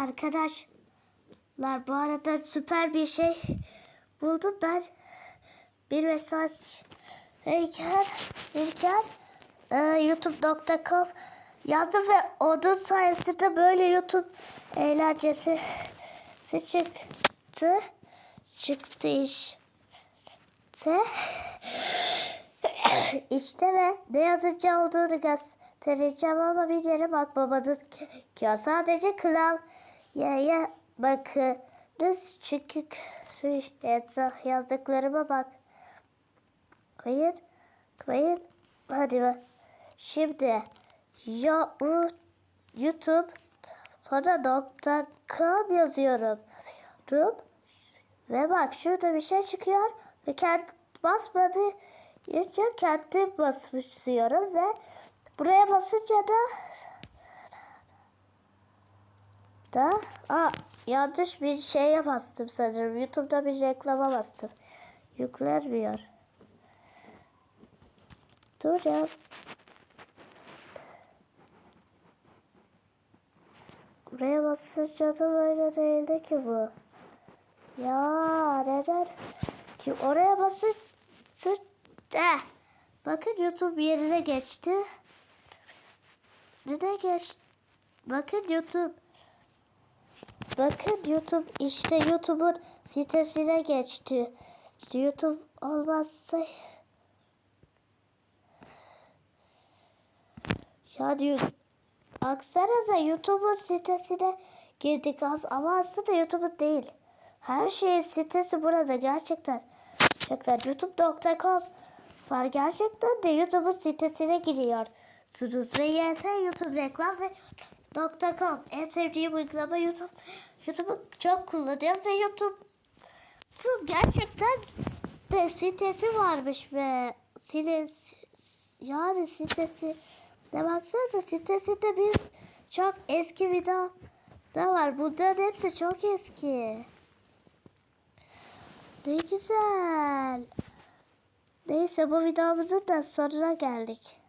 Arkadaşlar bu arada süper bir şey buldum ben. Bir mesaj heykel, heykel e, youtube.com yazdım ve onun sayesinde böyle youtube eğlencesi çıktı. Çıktı işte. işte ve ne yazınca olduğunu göstereceğim ama bir yere bakmamanız gerekiyor. Sadece klavyeye bakınız çünkü yazdıklarıma bak. Hayır, hayır, hadi bak. Şimdi ya, YouTube sonra nokta com yazıyorum. Rum. Ve bak şurada bir şey çıkıyor ve kendi basmadı için kendim basmışıyorum ve buraya basınca da da aa, yanlış bir şeye bastım sanırım. YouTube'da bir reklama bastım. Yüklenmiyor. Dur ya. Buraya basınca böyle değildi ki bu. Ya neden? Ki oraya basınca eh, bakın YouTube yerine geçti. Neden geç? Bakın YouTube. Bakın YouTube işte YouTube'un sitesine geçti. İşte YouTube olmazsa ya diyor. Baksanıza YouTube'un sitesine girdik az ama aslında YouTube'un değil. Her şeyin sitesi burada gerçekten. Gerçekten youtube.com var gerçekten de YouTube'un sitesine giriyor. Ve YS YouTube reklam ve .com en sevdiğim uygulama YouTube. YouTube'u çok kullanıyorum ve YouTube, YouTube gerçekten de sitesi varmış ve sitesi yani sitesi ne baksanıza sitesinde bir çok eski video da var. Bunların hepsi çok eski. Ne güzel. Neyse bu videomuzun da sonuna geldik.